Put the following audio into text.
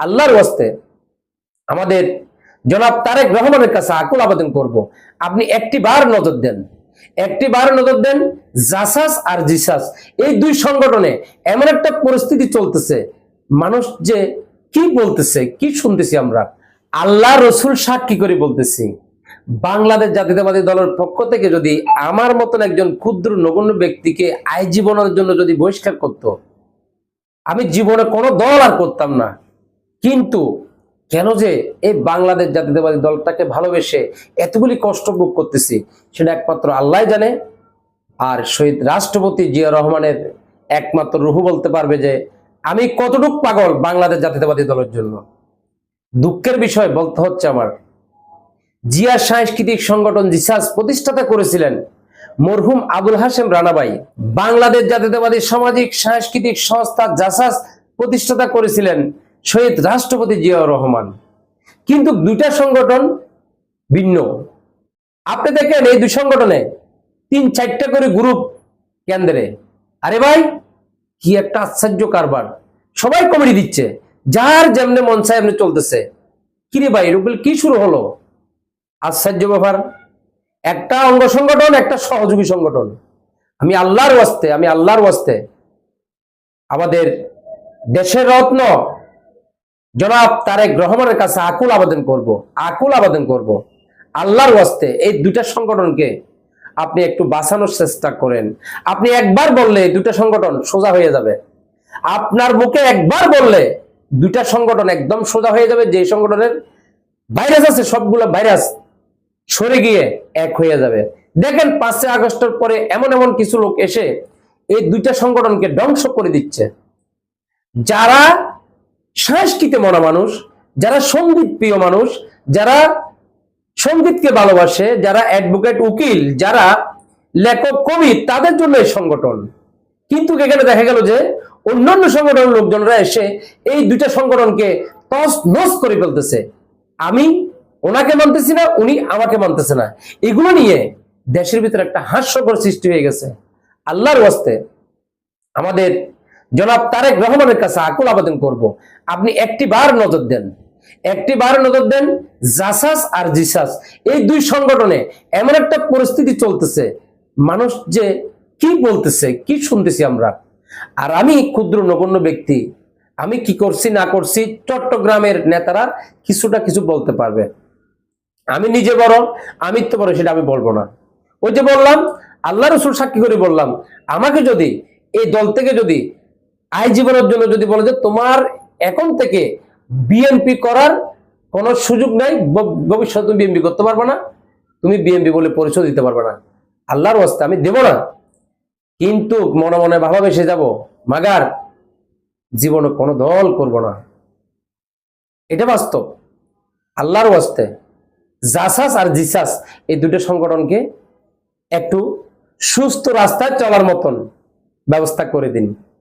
আল্লাহর ওয়াস্তে আমাদের জনাব তারেক রহমানের কাছে আকুল আবেদন করব। আপনি একটি বার নজর দেন। একটি বার নজর দেন, জাসাস আর জিসাস। এই দুই সংগঠনে এমন একটা পরিস্থিতি চলতেছে, মানুষ যে কি বলতেছে, কি শুনতেছি আমরা? আল্লাহ রসুল সাক্ষী করে বলতেছি, বাংলাদেশ জাতীয়তাবাদী দলের পক্ষ থেকে যদি আমার মতন একজন ক্ষুদ্র নগণ্য ব্যক্তিকে আইজীবনের জন্য যদি বহিষ্কার করতো, আমি জীবনে কোনো দল আর করতাম না। কিন্তু কেন যে এই বাংলাদেশ জাতীয়তাবাদী দলটাকে ভালোবেসে এতগুলি কষ্ট ভোগ করতেছি সেটা একমাত্র আল্লাহ জানে। আর শহীদ রাষ্ট্রপতি জিয়া রহমানের একমাত্র রুহু বলতে পারবে যে, আমি কতটুক পাগল বাংলাদেশ জাতীয়তাবাদী দলের জন্য? দুঃখের বিষয় বলতে হচ্ছে আমার, জিয়া সাংস্কৃতিক সংগঠন জিসাস প্রতিষ্ঠাতা করেছিলেন মরহুম আবুল হাসেম রানাবাই। বাংলাদেশ জাতীয়তাবাদী সামাজিক সাংস্কৃতিক সংস্থা জাসাস প্রতিষ্ঠাতা করেছিলেন শহীদ রাষ্ট্রপতি জিয়াউর রহমান। কিন্তু দুইটা সংগঠন ভিন্ন। আপনি দেখেন এই দুই সংগঠনে তিন চারটা করে গ্রুপ কেন্দ্রে। আরে ভাই, কি একটা আশ্চর্য কারবার। সবাই কমেডি দিচ্ছে। যার যেমনে মন চায় এমনি চলতেছে। কিরে ভাই এরকম কি শুরু হলো? আশ্চর্য ব্যাপার। একটা অঙ্গ সংগঠন, একটা সহযোগী সংগঠন। আমি আল্লাহর ওয়াস্তে, আমি আল্লাহর ওয়াস্তে। আমাদের দেশের রত্ন জনাব তারেক রহমানের কাছে আকুল আবেদন করব, আকুল আবেদন করব। আল্লাহর ওয়াস্তে এই দুইটা সংগঠনকে আপনি একটু বাঁচানোর চেষ্টা করেন। আপনি একবার বললে দুইটা সংগঠন সোজা হয়ে যাবে। আপনার মুখে একবার বললে দুইটা সংগঠন একদম সোজা হয়ে যাবে যে সংগঠনের ভাইরাস আছে, সবগুলো ভাইরাস সরে গিয়ে এক হয়ে যাবে। দেখেন, পাঁচই আগস্টের পরে এমন এমন কিছু লোক এসে এই দুইটা সংগঠনকে ধ্বংস করে দিচ্ছে। যারা সংস্কৃতি মনা মানুষ, যারা সংগীত প্রিয় মানুষ, যারা সঙ্গীতকে ভালোবাসে, যারা অ্যাডভোকেট উকিল, যারা লেখক, কবি, তাদের জন্য এই সংগঠন। কিন্তু এখানে দেখা গেল যে অন্যান্য সংগঠনের লোকজনরা এসে এই দুইটা সংগঠনকে তস নস করে ফেলতেছে। আমি ওনাকে মানতেছি না, উনি আমাকে মানতেছে না। এগুলো নিয়ে দেশের ভিতরে একটা হাস্যকর সৃষ্টি হয়ে গেছে। আল্লাহর ওয়াস্তে আমাদের জনাব তারেক রহমানের কাছে আকুল আবেদন করব। আপনি একটি বার নজর দেন। একটি বার নজর দেন, জাসাস আর জিসাস। এই দুই সংগঠনে এমন একটা পরিস্থিতি চলতেছে, মানুষ যে কি বলতেছে, কি শুনতেছি আমরা? আর আমি ক্ষুদ্র নগণ্য ব্যক্তি, আমি কি করছি, না করছি, চট্টগ্রামের নেতারা কিছুটা কিছু বলতে পারবে। আমি নিজে বড় আমি তো বড় সেটা আমি বলব না। ওই যে বললাম, আল্লাহ রসুল সাক্ষী করে বললাম, আমাকে যদি, এই দল থেকে যদি আইজীবনের জন্য যদি বলে যে তোমার এখন থেকে বিএনপি করার কোনো সুযোগ নাই ভবিষ্যতে তুমি বিএনপি করতে পারবে না, তুমি বিএনপি বলে পরিচয় দিতে পারবে না। আল্লাহর ওয়াস্তে আমি দেব না। কিন্তু মনে মনে ভালোবেসে যাব, মাগার জীবনে কোনো দল করব না। এটা বাস্তব। আল্লাহর ওয়াস্তে জাসাস আর জিসাস এই দুটো সংগঠনকে একটু সুস্থ রাস্তায় চলার মতন ব্যবস্থা করে দিন।